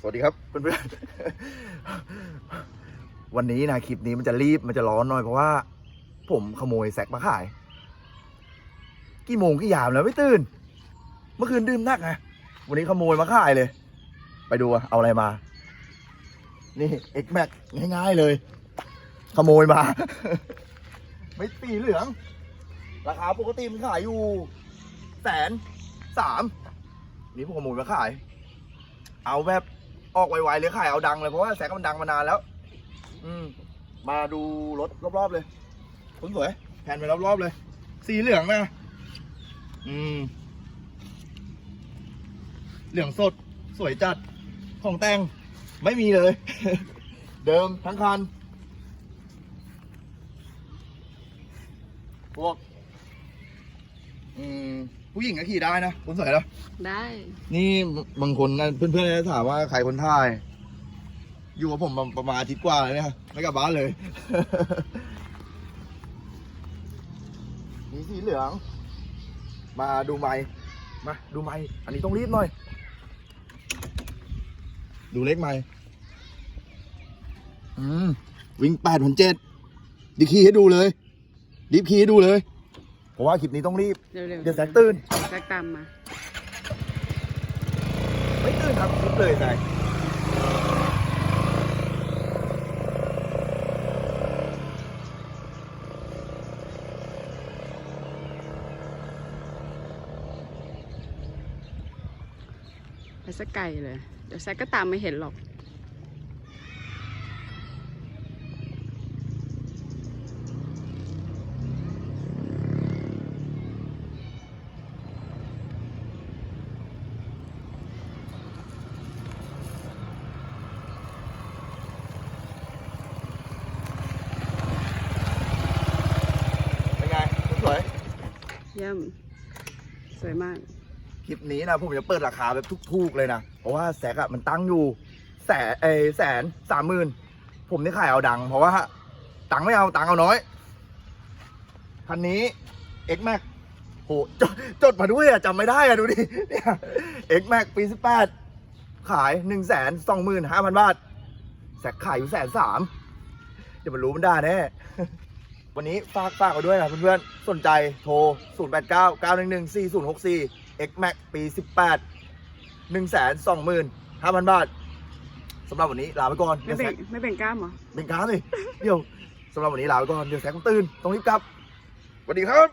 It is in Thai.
สวัสดีครับเพื่อนๆ วันนี้นะคลิปนี้มันจะรีบมันจะร้อนหน่อยเพราะว่า ผมขโมยแซกมาขาย กี่โมงกี่ยามแล้วไม่ตื่น เมื่อคืนดื่มนักไงวันนี้ขโมยมาขายเลย ไปดูเอาอะไรมา นี่ X Max ง่ายๆเลย ขโมยมา ไม่สีเหลือง ราคาปกติมันขายอยู่แสนสามนี่ผมขโมยมาขาย เอาแบบ ออกไวๆเลยขายเอาดังเลยเพราะว่าแสงมันดังมานานแล้ว อืม มาดูรถรอบๆเลยคุณสวยแผ่นไปรอบๆเลย สีเหลืองนะอืม เหลืองสดสวยจัดของแต่งไม่มีเลย เดิมทั้งคันพวก ผู้หญิงก็ขี่ได้นะคุณสวยเหรอได้ นี่บางคนนะเพื่อนๆจะถามว่าใครคนถ่าย อยู่กับผมมาประมาณอาทิตย์กว่าเลยเนี่ยไม่กลับบ้านเลย มีสีเหลือง มาดูไม้มาดูไม้อันนี้ต้องรีบหน่อย ดูเลขไม้อืมวิ่งแปดพันเจ็ดดิคีย์ให้ดูเลยดิฟคีย์ให้ดูเลย เพราะว่าคลิปนี้ต้องรีบ เร็วๆเดี๋ยวแซกตื่นแซกตามมาไม่ตื่นทำคลิปเลยนายไปสักไกลเลย เดี๋ยวแซกก็ตามไม่เห็นหรอก เป็นไงคุณสวย เยี่ยม สวยมาก คลิปนี้นะผมจะเปิดราคาแบบทุกๆเลยนะ เพราะว่าแซกอะมันตั้งอยู่ แสนเอแสนสามหมื่นผมนี่ขายเอาดัง เพราะว่า ตังค์ไม่เอาตังค์เอาน้อยคันนี้ X Max โหจดจดมาด้วยอะจำไม่ได้อะดูดิเนี่ย X Max ปีสิบแปดขายหนึ่งแสนสองหมื่นห้าพันบาทแซกขายอยู่แสนสามเดี๋ยวมันรู้มันได้แน่ วันนี้ฝากฝากเอาด้วยนะเพื่อนๆ สนใจโทร 0 8 9 9 1 1 4 0 6 4 X Max ปี 18 1 2 5 0 0 0 บาทสำหรับวันนี้ลาไปก่อนไม่เดี๋ยวเบ่แซงกไม่เบ่งกล้ามเหรอเป็นการเลยเดี๋ยวสำหรับวันนี้ลาไปก่อน เดี๋ยวแซกต้องตื่น ต้องรีบกลับสวัสดีครับ